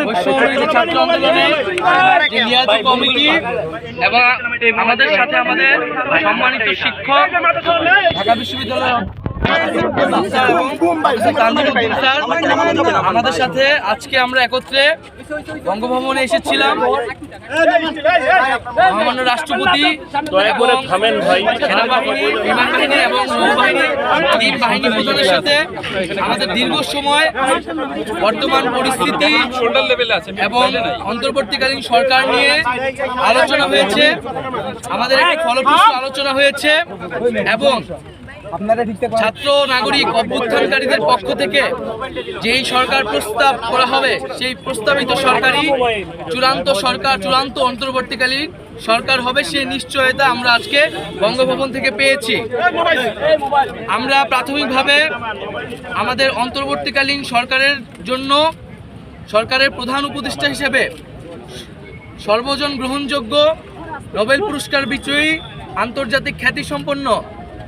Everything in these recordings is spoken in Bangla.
বৈষম্যবিরোধী ছাত্র আন্দোলনে যে কমিটি এবং আমাদের সাথে আমাদের সম্মানিত শিক্ষক ঢাকা বিশ্ববিদ্যালয়ের আমাদের সাথে আজকে আমরা একত্রে বঙ্গভবনে এসেছিলাম। মহামান্য রাষ্ট্রপতি এবং সেনাবাহিনী বিমান বাহিনী এবং নৌবাহিনী তিন বাহিনী প্রধানের সাথে আমাদের দীর্ঘ সময় বর্তমান পরিস্থিতি এবং অন্তর্বর্তীকালীন সরকার নিয়ে আলোচনা হয়েছে। আমাদের একটি ফলপ্রসূ আলোচনা হয়েছে এবং ছাত্র, নাগরিক, অভ্যুত্থানকারীদের পক্ষ থেকে যেই সরকার প্রস্তাব করা হবে, সেই প্রস্তাবিত সরকারি চূড়ান্ত সরকার, চূড়ান্ত অন্তর্বর্তীকালীন সরকার হবে সেই নিশ্চয়তা আমরা আজকে বঙ্গভবন থেকে পেয়েছি। আমরা প্রাথমিকভাবে আমাদের অন্তর্বর্তীকালীন সরকারের জন্য সরকারের প্রধান উপদেষ্টা হিসেবে সর্বজন গ্রহণযোগ্য নোবেল পুরস্কার বিজয়ী আন্তর্জাতিক খ্যাতিসম্পন্ন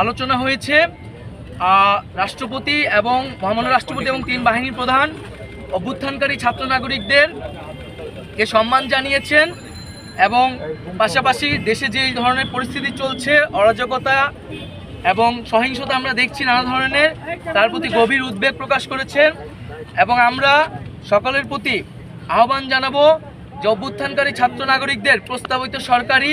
আলোচনা হয়েছে রাষ্ট্রপতি এবং মহামান্য রাষ্ট্রপতি এবং তিন বাহিনীর প্রধান, অভ্যুত্থানকারী ছাত্র নাগরিকদের কে সম্মান জানিয়েছেন এবং পাশাপাশি দেশে যে ধরনের পরিস্থিতি চলছে, অরাজকতা এবং সহিংসতা আমরা দেখছি নানা ধরনের, তার প্রতি গভীর উদ্বেগ প্রকাশ করেছেন এবং আমরা সকলের প্রতি আহ্বান জানাব যে অভ্যুত্থানকারী ছাত্র নাগরিকদের প্রস্তাবিত সরকারি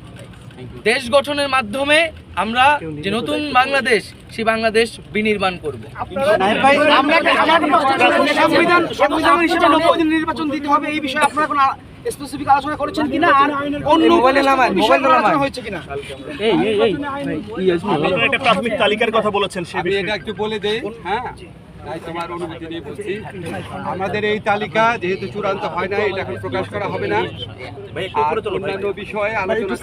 দেশ গঠনের মাধ্যমে আমরা যে নতুন বাংলাদেশ সেই বাংলাদেশ বিনির্মাণ করব আমরা আমরা সংবিধান সংবিধান হিসেবে নব্বই দিন নির্বাচন দিতে হবে এই বিষয়ে আপনারা কোনো স্পেসিফিক আলোচনা করেছেন কিনা আর অন্য হয়েছে কিনা আপনারা একটা প্রাথমিক তালিকার কথা বলেছেন সে বিষয়ে এটা একটু বলে দেই হ্যাঁ তাই তোমার অনুমতি নিয়ে বলছি আমাদের এই তালিকা যেহেতু চূড়ান্ত হয় না এটা এখন প্রকাশ করা হবে না। অন্যান্য বিষয়ে আলোচনা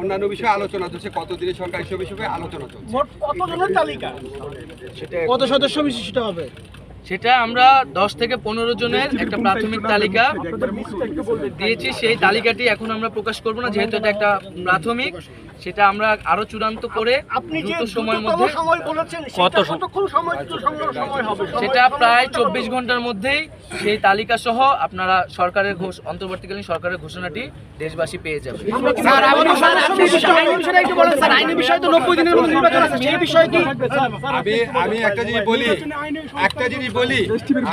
অন্যান্য বিষয়ে আলোচনা চলছে কতদিনের সরকারি সভা হিসেবে আলোচনা চলছে। কতজনের তালিকা? কত সদস্য বিশিষ্ট হবে? সেটা আমরা দশ থেকে পনেরো জনের একটা প্রাথমিক তালিকা দিয়েছি। সেই তালিকাটি এখন আমরা প্রকাশ করব না যেহেতু এটা একটা প্রাথমিক। সেটা আমরা আরও চূড়ান্ত করে আপনি যে দ্রুত সময়ের মধ্যে কত সময় সেটা প্রায় চব্বিশ ঘণ্টার মধ্যেই সেই তালিকা সহ আপনারা সরকারের ঘোষ অন্তর্বর্তীকালীন সরকারের ঘোষণাটি দেশবাসী পেয়ে যাবে স্যার আইনি বিষয়ে আইনি বিষয়ে একটু বলেন স্যার আইনি বিষয়ে তো নব্বই দিনের মধ্যে নির্বাচন আছে সেই বিষয়ে আমি আমি একটা জিনিস বলি একটা জিনিস বলি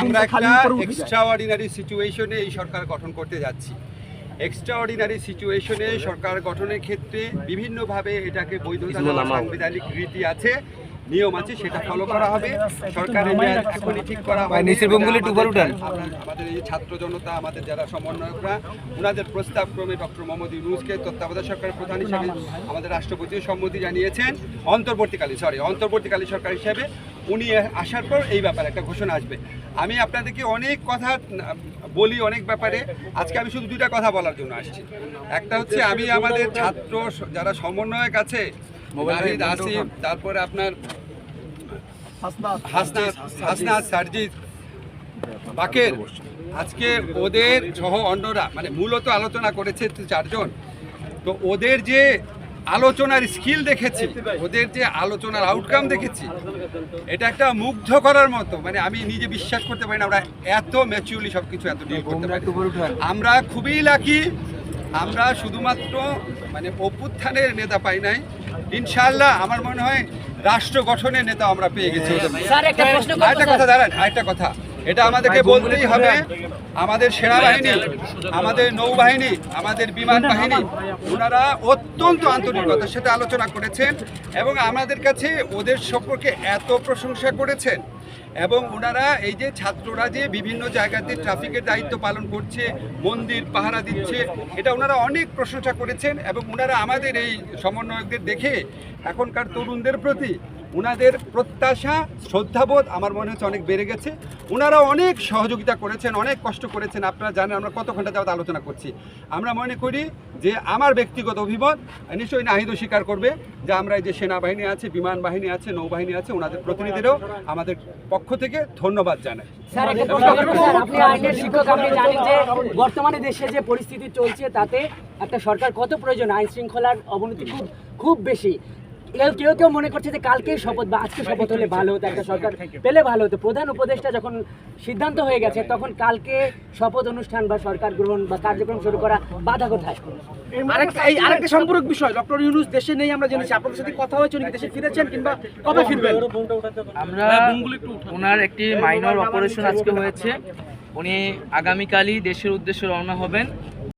আমরা একটা এক্সট্রা অর্ডিনারি সিচুয়েশনে এই সরকার গঠন করতে যাচ্ছি এক্সট্রা অর্ডিনারি সিচুয়েশনে সরকার গঠনের ক্ষেত্রে বিভিন্নভাবে এটাকে বৈধতা সাংবিধানিক রীতি আছে। নিয়ম আছে সেটা ফলো করা হবে। সরকারের ঠিক করা হবে। নিচের একটু উঠান। আমাদের এই ছাত্র জনতা আমাদের যারা সমন্বয়করা ওনাদের প্রস্তাব ক্রমে ডক্টর মোহাম্মদ ইউনুসকে তত্ত্বাবধায়ক সরকারের প্রধান হিসেবে আমাদের রাষ্ট্রপতিও সম্মতি জানিয়েছেন। অন্তর্বর্তীকালীন সরি অন্তর্বর্তীকালীন সরকার হিসেবে উনি আসার পর এই ব্যাপারে একটা ঘোষণা আসবে। আমি আপনাদেরকে অনেক কথা বলি অনেক ব্যাপারে। আজকে আমি শুধু দুইটা কথা বলার জন্য আসছি। একটা হচ্ছে আমি আমাদের ছাত্র যারা সমন্বয়ক আছে নাহিদ আসিফ তারপরে আপনার হাসনাত। হাসনাত সার্জিৎ বাকের। আজকে ওদের সহ অন্যরা মানে মূলত আলোচনা করেছে চারজন। তো ওদের যে আলোচনার স্কিল দেখেছি ওদের যে আলোচনার আউটকাম দেখেছি এটা একটা মুগ্ধ করার মতো। মানে আমি নিজে বিশ্বাস করতে পারি না আমরা এত ম্যাচিউরলি সব কিছু এত ডিল করতে পারি। আমরা খুবই লাকি আমরা শুধুমাত্র মানে অভ্যুত্থানের নেতা পাই নাই। ইনশাআল্লাহ আমার মনে হয় রাষ্ট্র গঠনের নেতা আমরা পেয়ে গেছি একটা আরেকটা কথা দাঁড়ান আরেকটা কথা। এটা আমাদেরকে বলতেই হবে আমাদের সেনাবাহিনী আমাদের নৌবাহিনী আমাদের বিমান বাহিনী ওনারা অত্যন্ত আন্তরিকতার সাথে আলোচনা করেছেন এবং আমাদের কাছে ওদের সম্পর্কে এত প্রশংসা করেছেন। এবং ওনারা এই যে ছাত্ররা যে বিভিন্ন জায়গাতে ট্রাফিকের দায়িত্ব পালন করছে, মন্দির, পাহারা দিচ্ছে, এটা ওনারা অনেক প্রশংসা করেছেন এবং ওনারা আমাদের এই সমন্বয়কদের দেখে এখনকার তরুণদের প্রতি ওনাদের প্রত্যাশা, শ্রদ্ধাবোধ আমার মনে হচ্ছে অনেক বেড়ে গেছে। ওনারা অনেক সহযোগিতা করেছেন, অনেক কষ্ট করেছেন। আপনারা জানেন আমরা কত ঘণ্টা যাবত আলোচনা করছি। আমরা মনে করি যে আমার ব্যক্তিগত অভিমত, নিশ্চয়ই নাহিদও স্বীকার করবে যে আমরা এই যে সেনাবাহিনী আছে, বিমান বাহিনী আছে, নৌবাহিনী আছে ওনাদের প্রতিনিধিরাও আমাদের পক্ষ থেকে ধন্যবাদ জানাই যে বর্তমানে দেশে যে পরিস্থিতি চলছে তাতে একটা সরকার কত প্রয়োজন? আইন শৃঙ্খলার অবনতি খুব খুব বেশি। কেউ কেউ কেউ মনে করছে যে কালকে শপথ বা আজকে শপথ হলে ভালো হতো একটা সরকার পেলে ভালো হতো। প্রধান উপদেষ্টা যখন সিদ্ধান্ত হয়ে গেছে তখন কালকে শপথ অনুষ্ঠান বা সরকার গ্রহণ বা কার্যক্রম শুরু করা বাধা কোথায়? আরেকটা এই সম্পর্ক বিষয় ডক্টর ইউনুস দেশে নেই আমরা জেনেছি। আপনাদের সাথে কথা হয়েছে উনি দেশে ফিরেছেন কিংবা কবে ফিরবেন? আমরা ওনার একটি মাইনর অপারেশন আজকে হয়েছে। উনি আগামীকালই দেশের উদ্দেশ্যে রওনা হবেন।